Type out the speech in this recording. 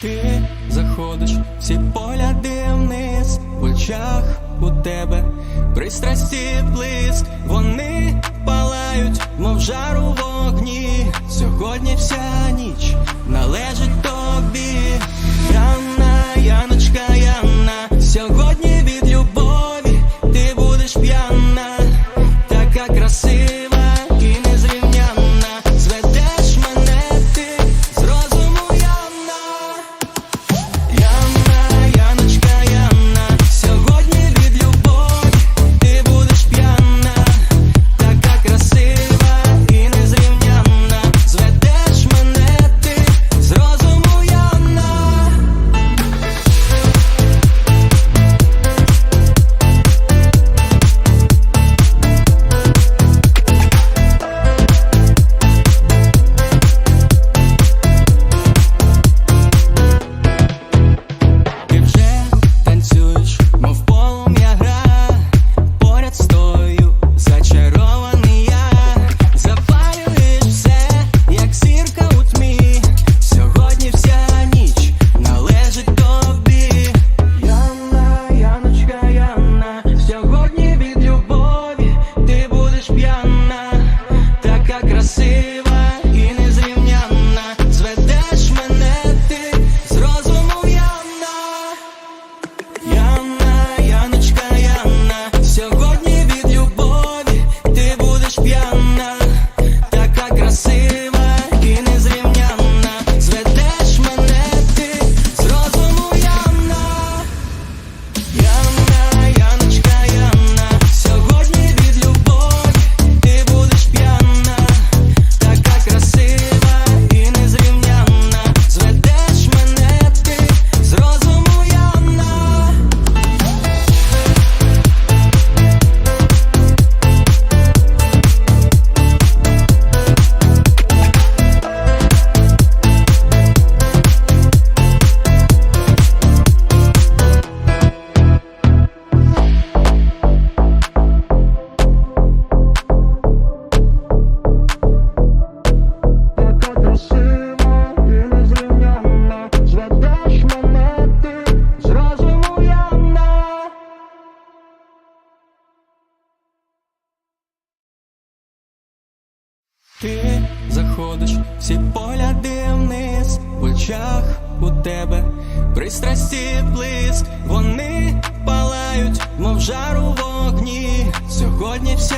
Ти заходиш, всі поля вниз, в очах у тебе пристрасті блиск, вони палають, мов жару жарувок give Ти заходиш, всі поля вниз, в очах у тебе пристрасті блиск, вони палають, мов жару вогні. Сьогодні вся